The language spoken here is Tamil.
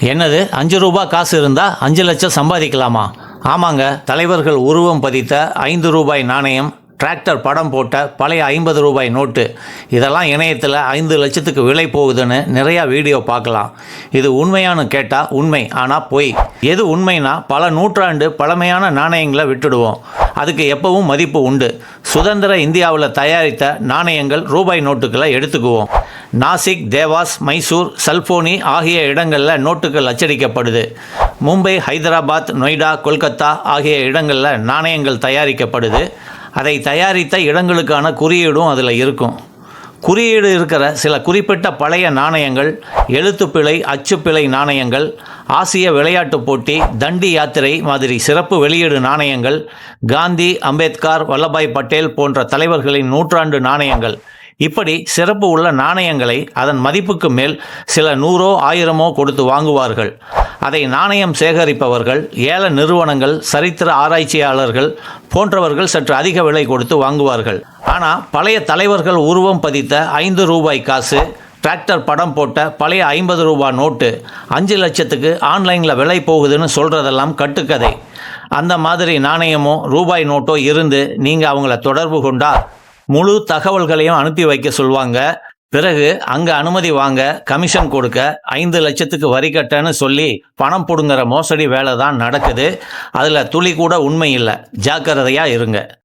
என்னது? அஞ்சு ரூபா காசு இருந்தால் அஞ்சு லட்சம் சம்பாதிக்கலாமா? ஆமாங்க தலைவர்கள் உருவம் பதித்த ஐந்து ரூபாய் நாணயம் டிராக்டர் படம் போட்ட பழைய ஐம்பது ரூபாய் நோட்டு. இதெல்லாம் இணையத்தில் ஐந்து லட்சத்துக்கு விலை போகுதுன்னு நிறையா வீடியோ பார்க்கலாம். இது உண்மையானு கேட்டால் உண்மை ஆனால் பொய். எது உண்மைனா பல நூற்றாண்டு பழமையான நாணயங்களை விட்டுடுவோம். அதுக்கு எப்பவும் மதிப்பு உண்டு. சுதந்திர இந்தியாவில் தயாரித்த நாணயங்கள் ரூபாய் நோட்டுகளை எடுத்துக்குவோம். நாசிக் தேவாஸ் மைசூர் சல்போனி ஆகிய இடங்களில் நோட்டுகள் அச்சடிக்கப்படுது. மும்பை ஹைதராபாத் நொய்டா கொல்கத்தா ஆகிய இடங்களில் நாணயங்கள் தயாரிக்கப்படுது. அதை தயாரித்த இடங்களுக்கான குறியீடும் அதில் இருக்கும். குறியீடு இருக்கிற சில குறிப்பிட்ட பழைய நாணயங்கள் எழுத்துப்பிழை அச்சுப்பிழை நாணயங்கள் ஆசிய விளையாட்டுப் போட்டி தண்டி யாத்திரை மாதிரி சிறப்பு வெளியீடு நாணயங்கள் காந்தி அம்பேத்கர் வல்லபாய் பட்டேல் போன்ற தலைவர்களின் நூற்றாண்டு நாணயங்கள். இப்படி சிறப்பு உள்ள நாணயங்களை அதன் மதிப்புக்கு மேல் சில நூறோ ஆயிரமோ கொடுத்து வாங்குவார்கள். அதை நாணயம் சேகரிப்பவர்கள் ஏல நிறுவனங்கள் சரித்திர ஆராய்ச்சியாளர்கள் போன்றவர்கள் சற்று அதிக விலை கொடுத்து வாங்குவார்கள். ஆனால் பழைய தலைவர்கள் உருவம் பதித்த ஐந்து ரூபாய் காசு டிராக்டர் படம் போட்ட பழைய ஐம்பது ரூபாய் நோட்டு அஞ்சு லட்சத்துக்கு ஆன்லைனில் விலை போகுதுன்னு சொல்கிறதெல்லாம் கட்டுக்கதை. அந்த மாதிரி நாணயமோ ரூபாய் நோட்டோ இருந்து நீங்கள் அவங்கள தொடர்பு கொண்டால் முழு தகவல்களையும் அனுப்பி வைக்க சொல்வாங்க. பிறகு அங்கே அனுமதி வாங்க கமிஷன் கொடுக்க ஐந்து லட்சத்துக்கு வரி கட்டன்னு சொல்லி பணம் பிடுங்குற மோசடி வேலை தான் நடக்குது. அதில் துளி கூட உண்மை இல்லை. ஜாக்கிரதையாக இருங்க.